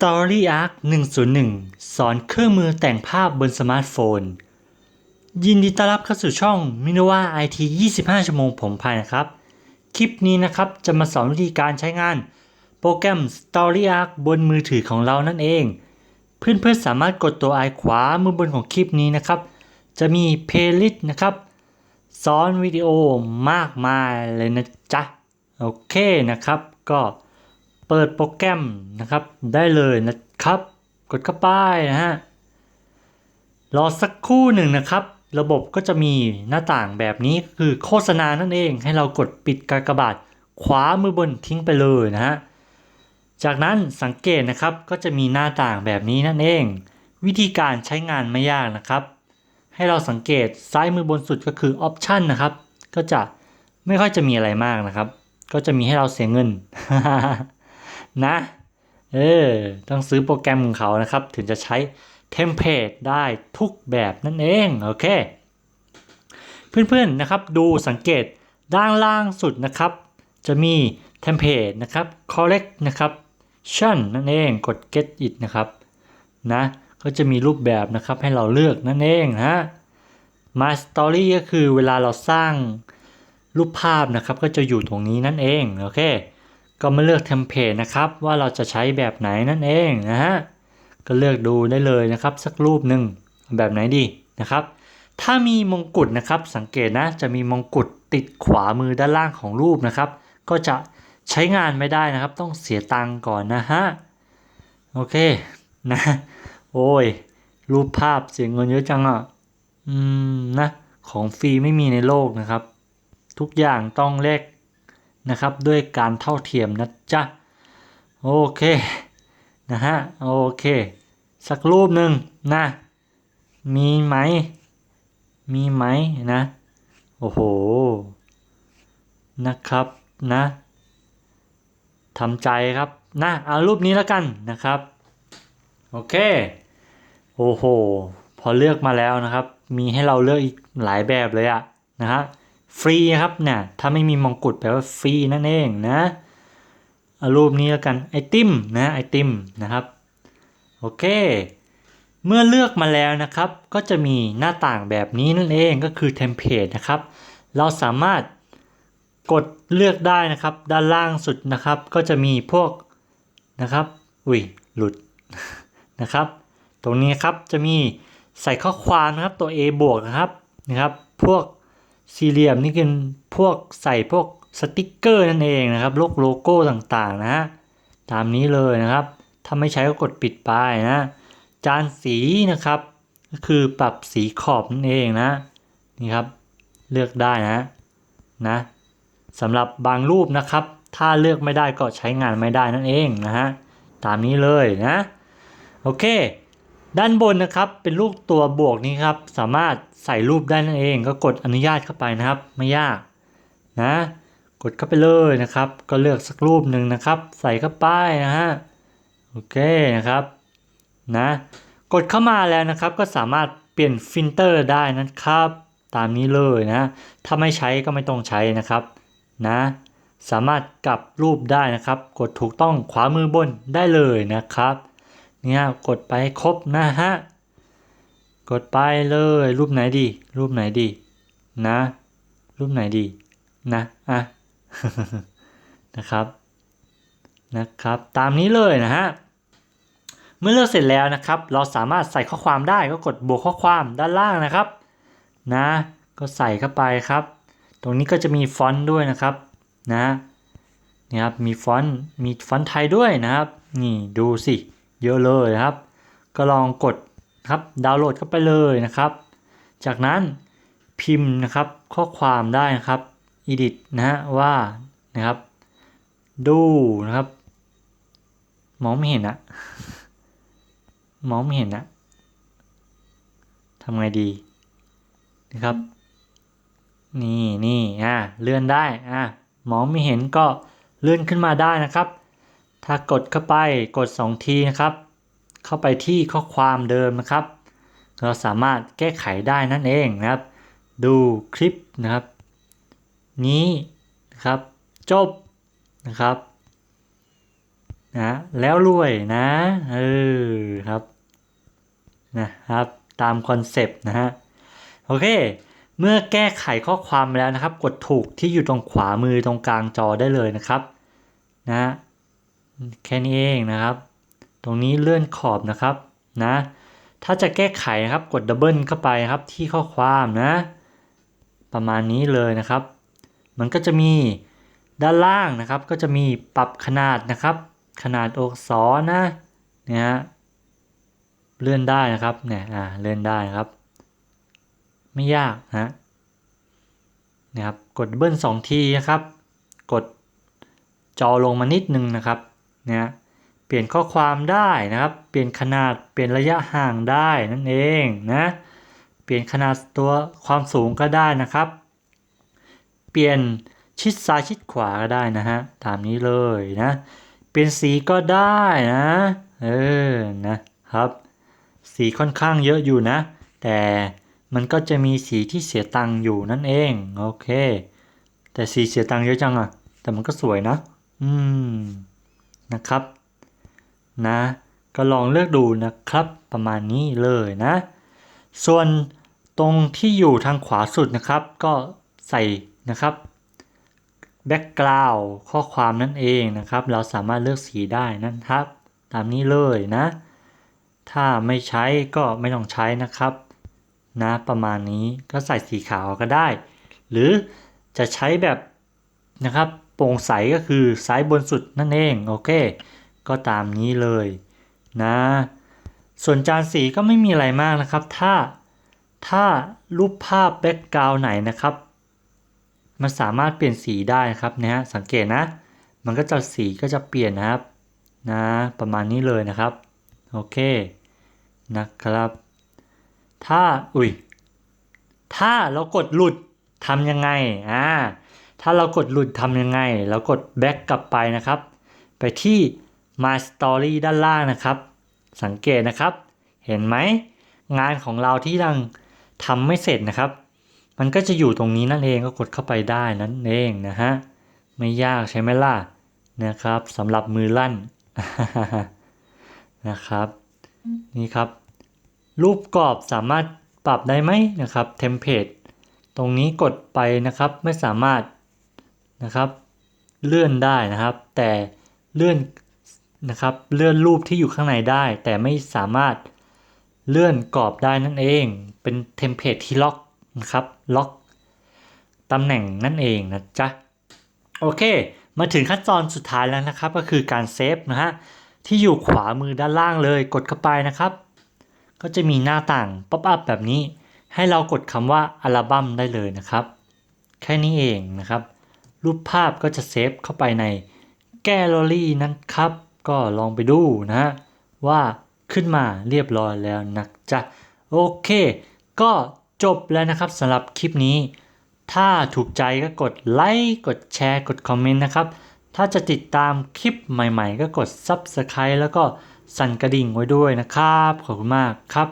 Story Arc 101 สอนเครื่องมือแต่งภาพบนสมาร์ทโฟน ยินดีต้อนรับเข้าสู่ช่อง m i n o v a IT 25 ชั่วโมงผมพายนะครับ คลิปนี้นะครับจะมาสอนวิธีการใช้งาน โปรแกรม Story Arc บนมือถือของเรานั่นเอง เพื่อนๆสามารถกดตัวไอขวามือบนของคลิปนี้นะครับ จะมี Playlist นะครับสอนวิดีโอมากมายเลยนะจ๊ะ โอเคนะครับก็ เปิดโปรแกรมนะครับได้เลยนะครับ กดเข้าไปนะฮะรอสักครู่หนึ่งนะครับ ระบบก็จะมีหน้าต่างแบบนี้คือโฆษณานั่นเอง ให้เรากดปิดกากบาทขวามือบนทิ้งไปเลยนะฮะจากนั้นสังเกตนะครับก็จะมีหน้าต่างแบบนี้นั่นเอง วิธีการใช้งานไม่ยากนะครับ ให้เราสังเกตซ้ายมือบนสุดก็คือ Option นะครับ ก็จะไม่ค่อยจะมีอะไรมากนะครับ ก็จะมีให้เราเสียเงิน นะ เออ ต้องซื้อโปรแกรมของเขานะครับ ถึงจะใช้เทมเพลตได้ทุกแบบนั่นเอง โอเค เพื่อนๆนะครับดูสังเกตด้านล่างสุดนะครับ จะมีเทมเพลตนะครับ correct นะครับ tion นั่นเองกด get it นะครับนะก็จะมีรูปแบบนะครับให้เราเลือกนั่นเองนะ My Story ก็คือเวลาเราสร้างรูปภาพนะครับ ก็จะอยู่ตรงนี้นั่นเอง โอเค ก็มาเลือกเทมเพลตนะครับว่าเราจะใช้แบบไหนนั่นเองนะฮะก็เลือกดูได้เลยนะครับ สักรูปหนึ่งแบบไหนดีนะครับ ถ้ามีมงกุฎนะครับ สังเกตนะจะมีมงกุฎติดขวามือด้านล่างของรูปนะครับ ก็จะใช้งานไม่ได้นะครับ ต้องเสียตังก่อนนะฮะโอเคนะโอ้ยรูปภาพเสียเงินเยอะจังอะอืมนะของฟรีไม่มีในโลกนะครับ ทุกอย่างต้องแลก นะครับ ด้วยการเท่าเทียมนะจ๊ะ โอเค นะฮะ โอเค สักรูปหนึ่งนะ มีไหม มีไหมนะ โอ้โห นะครับนะทำใจครับนะเอารูปนี้แล้วกันนะครับ โอเค โอ้โห พอเลือกมาแล้วนะครับ มีให้เราเลือกอีกหลายแบบเลยอะนะฮะ ฟรีครับเนี่ยถ้าไม่มีมงกุฎแปลว่าฟรีนั่นเองนะเอารูปนี้แล้วกันไอติมนะไอติมนะครับโอเค เมื่อเลือกมาแล้วนะครับ ก็จะมีหน้าต่างแบบนี้นั่นเองก็คือเทมเพลตนะครับ เราสามารถกดเลือกได้นะครับ ด้านล่างสุดนะครับ ก็จะมีพวกนะครับอุ้ยหลุดนะครับ ตรงนี้ครับจะมีใส่ข้อความนะครับตัว A บวกนะครับนะครับ พวก สี่เหลี่ยมนี่คือพวกใส่พวกสติกเกอร์นั่นเองนะครับโลกโลโก้ต่างๆนะฮะตามนี้เลยนะครับ ถ้าไม่ใช้ก็กดปิดไปนะจานสีนะครับ ก็คือปรับสีขอบนั่นเองนะนี่ครับเลือกได้นะนะสำหรับบางรูปนะครับ ถ้าเลือกไม่ได้ก็ใช้งานไม่ได้นั่นเองนะฮะตามนี้เลยนะโอเค ด้านบนนะครับเป็นรูปตัวบวกนี้ครับ สามารถใส่รูปได้นั่นเองก็กดอนุญาตเข้าไปนะครับ ไม่ยากนะกดเข้าไปเลยนะครับ ก็เลือกสักรูปหนึ่งนะครับ ใส่เข้าไปนะฮะโอเคนะครับนะกดเข้ามาแล้วนะครับ ก็สามารถเปลี่ยนฟิลเตอร์ได้นะครับ ตามนี้เลยนะ ถ้าไม่ใช้ก็ไม่ต้องใช้นะครับนะสามารถกลับรูปได้นะครับ กดถูกต้องขวามือบนได้เลยนะครับ เนี่ยกดไปครบนะฮะ กดไปเลย รูปไหนดี รูปไหนดี นะ รูปไหนดี นะอะนะครับนะครับ ตามนี้เลยนะฮะเมื่อเลือกเสร็จแล้วนะครับ เราสามารถใส่ข้อความได้ก็กดบวกข้อความด้านล่างนะครับนะก็ใส่เข้าไปครับ ตรงนี้ก็จะมีฟอนต์ด้วยนะครับนะนี่ครับมีฟอนต์มีฟอนต์ไทยด้วยนะครับ นี่ดูสิ เยอะเลยครับ ก็ลองกดครับดาวน์โหลดเข้าไปเลยนะครับ จากนั้นพิมพ์นะครับข้อความได้นะครับ edit นะฮะว่านะครับดูนะครับมองไม่เห็นอะมองไม่เห็นอะทำไงดีนะครับ นี่นี่อะเลื่อนได้อะมองไม่เห็นก็เลื่อนขึ้นมาได้นะครับ ถ้ากดเข้าไปกด 2 ทีนะครับ เข้าไปที่ข้อความเดิมนะครับ เราสามารถแก้ไขได้นั่นเองนะครับ ดูคลิปนะครับ นี้นะครับ จบนะครับนะแล้วรวยนะเออครับนะครับตามคอนเซปต์นะฮะโอเค เมื่อแก้ไขข้อความแล้วนะครับ กดถูกที่อยู่ตรงขวามือตรงกลางจอได้เลยนะครับนะ แค่นี้เองนะครับ ตรงนี้เลื่อนขอบนะครับนะ ถ้าจะแก้ไขนะครับกดดับเบิลเข้าไปครับที่ข้อความนะ ประมาณนี้เลยนะครับ มันก็จะมีด้านล่างนะครับ ก็จะมีปรับขนาดนะครับ ขนาดอักษรนะเนี่ยฮะเลื่อนได้นะครับเนี่ยอ่าเลื่อนได้ครับ ไม่ยากนะนะครับกดเบิ้ลสองทีนะครับ กดจอลงมานิดนึงนะครับ นี่ยเปลี่ยนข้อความได้นะครับ เปลี่ยนขนาดเปลี่ยนระยะห่างได้นั่นเองนะเปลี่ยนขนาดตัวความสูงก็ได้นะครับ เปลี่ยนชิดซ้ายชิดขวาก็ได้นะฮะตามนี้เลยนะเปลี่ยนสีก็ได้นะเออนะครับ สีค่อนข้างเยอะอยู่นะ แต่มันก็จะมีสีที่เสียตังค์อยู่นั่นเองโอเค แต่สีเสียตังค์เยอะจังอะแต่มันก็สวยนะ อืม นะครับ นะ ก็ลองเลือกดูนะครับประมาณนี้เลยนะ ส่วนตรงที่อยู่ทางขวาสุดนะครับ ก็ใส่นะครับ background ข้อความนั่นเองนะครับ เราสามารถเลือกสีได้นั่นครับ ตามนี้เลยนะ ถ้าไม่ใช้ก็ไม่ต้องใช้นะครับ นะประมาณนี้ก็ใส่สีขาวก็ได้ หรือจะใช้แบบนะครับ โปร่งใสก็คือซ้ายบนสุดนั่นเองโอเค ก็ตามนี้เลยนะส่วนจานสีก็ไม่มีอะไรมากนะครับ ถ้าถ้ารูปภาพแบ็กกราวไหนนะครับ มันสามารถเปลี่ยนสีได้นะครับนะฮะสังเกตนะ มันก็จะสีก็จะเปลี่ยนนะครับนะประมาณนี้เลยนะครับโอเคนะครับ ถ้าอุ้ยถ้าเรากดหลุดทำยังไงอ่า ถ้าเรากดหลุดทำยังไง เรากด back กลับไปนะครับ ไปที่ my story ด้านล่างนะครับ สังเกตนะครับ เห็นไหม งานของเราที่ยังทำไม่เสร็จนะครับ มันก็จะอยู่ตรงนี้นั่นเองก็กดเข้าไปได้นั่นเองนะฮะ ไม่ยากใช่ไหมล่ะนะครับสำหรับมือลั่นนะครับ นี่ครับ รูปกรอบสามารถปรับได้ไหมนะครับเทมเพลตตรงนี้กดไปนะครับไม่สามารถ นะครับเลื่อนได้นะครับ แต่เลื่อนนะครับเลื่อนรูปที่อยู่ข้างในได้ แต่ไม่สามารถเลื่อนกรอบได้นั่นเอง เป็นเทมเพลตที่ล็อกนะครับล็อกตำแหน่งนั่นเองนะจ๊ะโอเค มาถึงขั้นตอนสุดท้ายแล้วนะครับ ก็คือการเซฟนะฮะที่อยู่ขวามือด้านล่างเลยกดเข้าไปนะครับ ก็จะมีหน้าต่างป๊อปอัพแบบนี้ ให้เรากดคำว่าอัลบั้มได้เลยนะครับ แค่นี้เองนะครับ รูปภาพก็จะเซฟเข้าไปในแกลเลอรี่นั้นครับ ก็ลองไปดูนะฮะว่าขึ้นมาเรียบร้อยแล้วนะจ๊ะโอเค ก็จบแล้วนะครับสำหรับคลิปนี้ ถ้าถูกใจก็กดไลค์กดแชร์กดคอมเมนต์นะครับ ถ้าจะติดตามคลิปใหม่ๆ ก็กด Subscribe แล้วก็สั่นกระดิ่งไว้ด้วยนะครับ ขอบคุณมากครับ